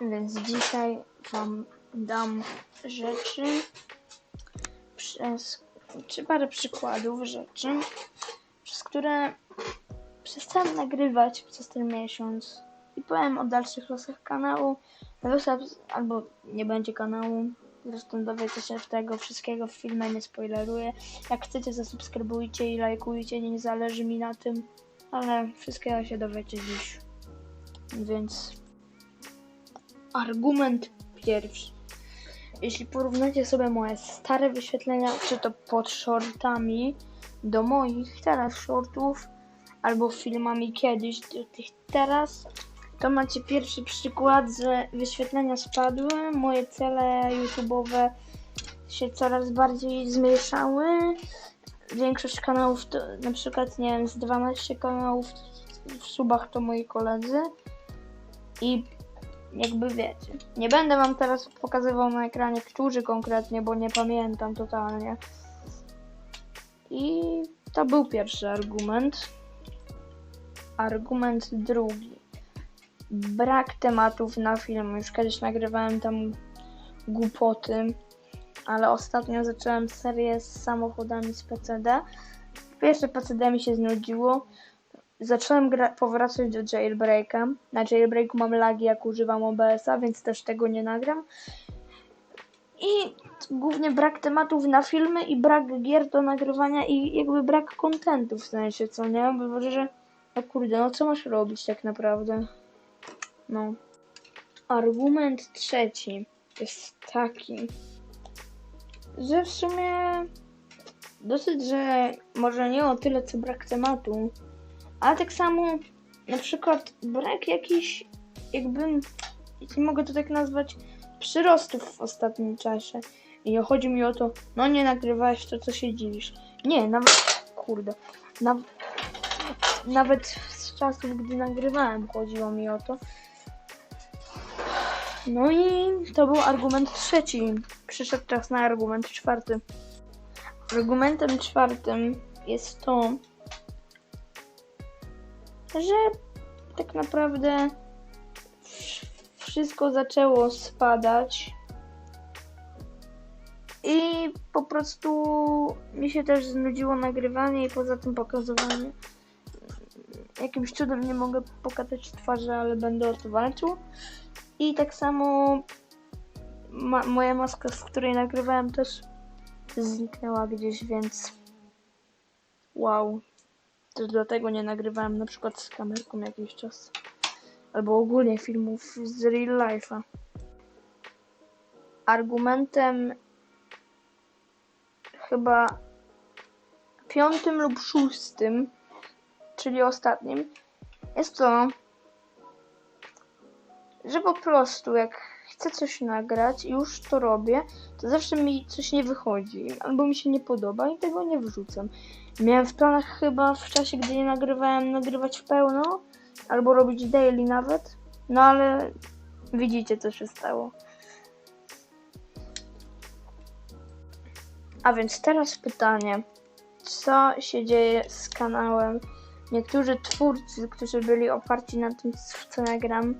Więc dzisiaj Wam dam rzeczy przez, czy parę przykładów rzeczy, przez które przestałem nagrywać przez ten miesiąc i powiem o dalszych losach kanału. Albo nie będzie kanału. Zresztą dowiecie się tego wszystkiego w filmie, nie spoileruję. Jak chcecie, zasubskrybujcie i lajkujcie, nie zależy mi na tym, ale wszystkiego się dowiecie dziś. Więc argument pierwszy. Jeśli porównacie sobie moje stare wyświetlenia, czy to pod shortami, do moich teraz shortów, albo filmami kiedyś, do tych teraz, to macie pierwszy przykład, że wyświetlenia spadły, moje cele YouTube'owe się coraz bardziej zmniejszały. Większość kanałów, to, na przykład, nie wiem, z 12 kanałów w subach to moi koledzy. I jakby wiecie, nie będę wam teraz pokazywał na ekranie, którzy konkretnie, bo nie pamiętam totalnie. I to był pierwszy argument. Argument drugi. Brak tematów na film. Już kiedyś nagrywałem tam głupoty, ale ostatnio zacząłem serię z samochodami z PCD. Pierwsze PCD mi się znudziło. Zacząłem powracać do jailbreaka. Na jailbreaku mam lagi, jak używam OBS-a, więc też tego nie nagram. I głównie brak tematów na filmy i brak gier do nagrywania i jakby brak kontentu w sensie, co nie? Bo że, no kurde, no co masz robić tak naprawdę? No. Argument trzeci jest taki, że w sumie dosyć, że może nie o tyle co brak tematu, ale tak samo na przykład brak jakichś jakby, jeśli mogę to tak nazwać, przyrostów w ostatnim czasie. I chodzi mi o to, no nie nagrywałeś to, co się dziwisz. Nie, nawet, kurde, na, nawet z czasów, gdy nagrywałem, chodziło mi o to. No i to był argument trzeci. Przyszedł czas na argument czwarty. Argumentem czwartym jest to, że tak naprawdę wsz- wszystko zaczęło spadać i po prostu mi się też znudziło nagrywanie i poza tym pokazywanie. Jakimś cudem nie mogę pokazać twarzy, ale będę o to walczył. I tak samo ma- moja maska, z której nagrywałem też zniknęła gdzieś, więc wow. To dlatego nie nagrywałem na przykład z kamerką jakiś czas. Albo ogólnie filmów z real life'a. Argumentem chyba piątym lub szóstym, czyli ostatnim, jest to, że po prostu jak chcę coś nagrać i już to robię, to zawsze mi coś nie wychodzi, albo mi się nie podoba i tego nie wrzucam. Miałem w planach chyba w czasie, gdy nie nagrywałem, nagrywać w pełno, albo robić daily nawet, no ale widzicie co się stało. A więc teraz pytanie, co się dzieje z kanałem? Niektórzy twórcy, którzy byli oparci na tym, co nagram,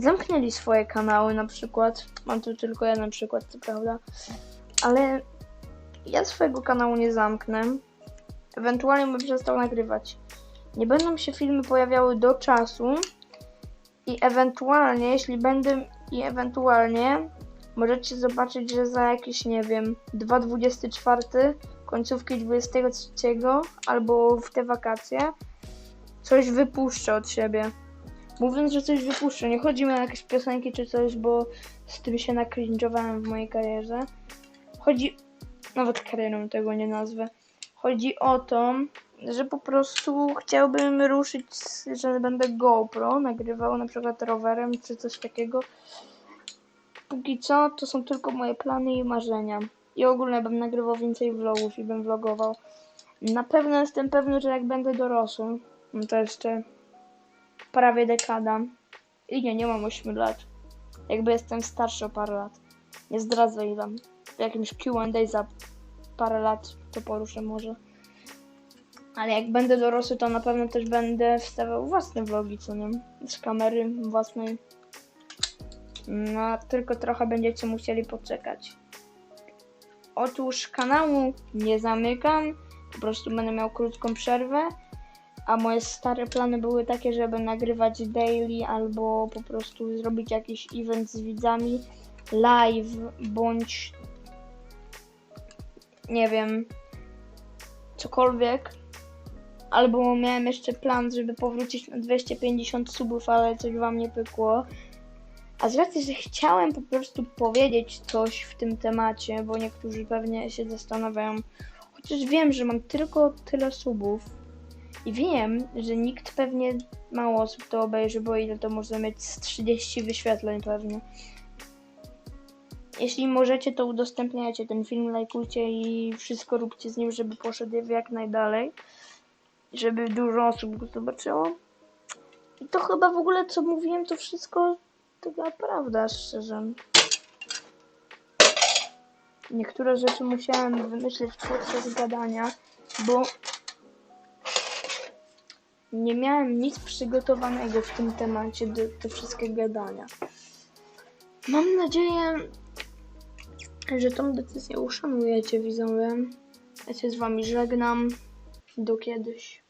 zamknęli swoje kanały na przykład. Mam tu tylko jeden przykład, co prawda. Ale ja swojego kanału nie zamknę. Ewentualnie bym przestał nagrywać. Nie będą się filmy pojawiały do czasu i ewentualnie, jeśli będę i ewentualnie możecie zobaczyć, że za jakieś, nie wiem, 2.24, końcówki 23 albo w te wakacje coś wypuszczę od siebie. Mówiąc, że coś wypuszczę, nie chodzi mi o jakieś piosenki czy coś, bo z tym się nakrinżowałem w mojej karierze. Chodzi, nawet karierą tego nie nazwę. Chodzi o to, że po prostu chciałbym ruszyć, że będę GoPro nagrywał na przykład rowerem czy coś takiego. Póki co to są tylko moje plany i marzenia. I ogólnie bym nagrywał więcej vlogów i bym vlogował. Na pewno jestem pewny, że jak będę dorosły, no to jeszcze prawie dekada. I nie, nie mam 8 lat. Jakby jestem starszy o parę lat. Nie zdradzę ile. W jakimś Q&A za parę lat to poruszę może. Ale jak będę dorosły, to na pewno też będę wstawiał własne vlogi, co nie? Z kamery własnej. No, tylko trochę będziecie musieli poczekać. Otóż kanału nie zamykam, po prostu będę miał krótką przerwę, a moje stare plany były takie, żeby nagrywać daily albo po prostu zrobić jakiś event z widzami live bądź nie wiem cokolwiek. Albo miałem jeszcze plan, żeby powrócić na 250 subów, ale coś wam nie pykło. A z racji, że chciałem po prostu powiedzieć coś w tym temacie, bo niektórzy pewnie się zastanawiają, chociaż wiem, że mam tylko tyle subów i wiem, że nikt pewnie mało osób to obejrzy, bo ile to może mieć z 30 wyświetleń pewnie. Jeśli możecie, to udostępniajcie ten film, lajkujcie i wszystko róbcie z nim, żeby poszedł jak najdalej. Żeby dużo osób go zobaczyło. I to chyba w ogóle, co mówiłem, to wszystko taka prawda, szczerze. Niektóre rzeczy musiałem wymyślić podczas gadania, bo nie miałem nic przygotowanego w tym temacie do, do wszystkiego gadania. Mam nadzieję, że tą decyzję uszanujecie, widzowie. Ja się z wami żegnam. Do kiedyś.